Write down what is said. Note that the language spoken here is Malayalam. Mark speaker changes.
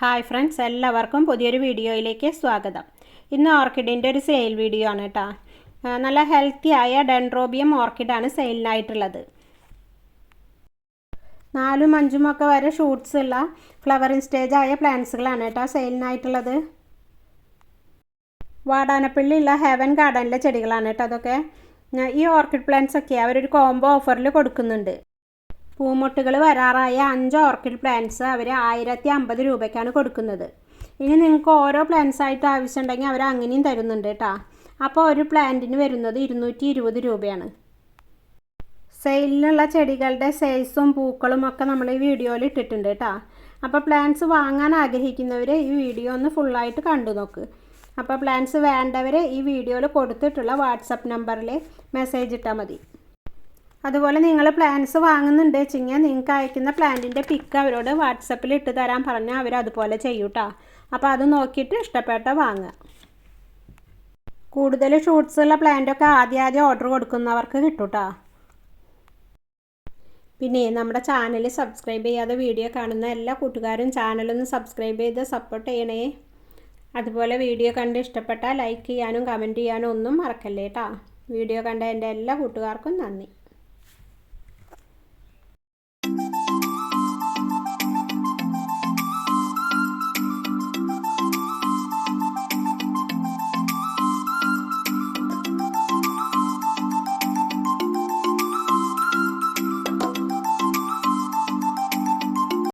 Speaker 1: ഹായ് ഫ്രണ്ട്സ് എല്ലാവർക്കും പുതിയൊരു വീഡിയോയിലേക്ക് സ്വാഗതം. ഇന്ന് ഓർക്കിഡിന്റെ ഒരു സെയിൽ വീഡിയോ ആണ് കേട്ടോ നല്ല ഹെൽത്തി ആയ ഡെൻഡ്രോബിയം ഓർക്കിഡാണ് സെയിലിനായിട്ടുള്ളത്. നാലും അഞ്ചും ഒക്കെ വരെ ഷൂട്ട്സ് ഉള്ള ഫ്ലവറിങ് സ്റ്റേജ് ആയ പ്ലാന്റ്സുകളാണ് കേട്ടോ സെയിലിനായിട്ടുള്ളത്. വാടാനപ്പള്ളിയുള്ള ഹെവൻ ഗാർഡനിലെ ചെടികളാണ് കേട്ടോ അതൊക്കെ. ഈ ഓർക്കിഡ് പ്ലാന്റ്സ് ഒക്കെ അവരൊരു കോംബോ ഓഫറിൽ കൊടുക്കുന്നുണ്ട്. പൂമൊട്ടുകൾ വരാറായ അഞ്ച് ഓർക്കിഡ് പ്ലാന്റ്സ് അവർ ആയിരത്തി അമ്പത് രൂപയ്ക്കാണ് കൊടുക്കുന്നത്. ഇനി നിങ്ങൾക്ക് ഓരോ പ്ലാന്റ്സ് ആയിട്ട് ആവശ്യമുണ്ടെങ്കിൽ അവർ അങ്ങനെയും തരുന്നുണ്ട് കേട്ടോ അപ്പോൾ ഒരു പ്ലാന്റിന് വരുന്നത് ഇരുന്നൂറ്റി ഇരുപത് രൂപയാണ്. സെയിലിനുള്ള ചെടികളുടെ സൈസും പൂക്കളും ഒക്കെ നമ്മൾ ഈ വീഡിയോയിൽ ഇട്ടിട്ടുണ്ട് കേട്ടോ അപ്പോൾ പ്ലാന്റ്സ് വാങ്ങാൻ ആഗ്രഹിക്കുന്നവർ ഈ വീഡിയോ ഒന്ന് ഫുള്ളായിട്ട് കണ്ടു നോക്ക്. അപ്പോൾ പ്ലാന്റ്സ് വേണ്ടവർ ഈ വീഡിയോയിൽ കൊടുത്തിട്ടുള്ള വാട്സപ്പ് നമ്പറിൽ മെസ്സേജ് ഇട്ടാൽ മതി. അതുപോലെ നിങ്ങൾ പ്ലാന്റ്സ് വാങ്ങുന്നുണ്ട്. വെച്ചെങ്കിൽ നിങ്ങൾക്ക് അയക്കുന്ന പ്ലാന്റിന്റെ പിക്ക് അവരോട് വാട്സപ്പിൽ ഇട്ട് തരാൻ പറഞ്ഞാൽ അവർ അതുപോലെ ചെയ്യൂട്ടോ. അപ്പോൾ അത് നോക്കിയിട്ട് ഇഷ്ടപ്പെട്ട വാങ്ങുക. കൂടുതൽ ഷൂട്ട്സ് ഉള്ള പ്ലാന്റൊക്കെ ആദ്യം ആദ്യം ഓർഡർ കൊടുക്കുന്നവർക്ക് കിട്ടൂട്ടോ. പിന്നെ നമ്മുടെ ചാനൽ സബ്സ്ക്രൈബ് ചെയ്യാതെ വീഡിയോ കാണുന്ന എല്ലാ കൂട്ടുകാരും ചാനലൊന്ന് സബ്സ്ക്രൈബ് ചെയ്ത് സപ്പോർട്ട് ചെയ്യണേ. അതുപോലെ വീഡിയോ കണ്ട് ഇഷ്ടപ്പെട്ടാൽ ലൈക്ക് ചെയ്യാനും കമന്റ് ചെയ്യാനും ഒന്നും മറക്കല്ലേട്ടാ. വീഡിയോ കണ്ട എന്റെ എല്ലാ കൂട്ടുകാർക്കും നന്ദി.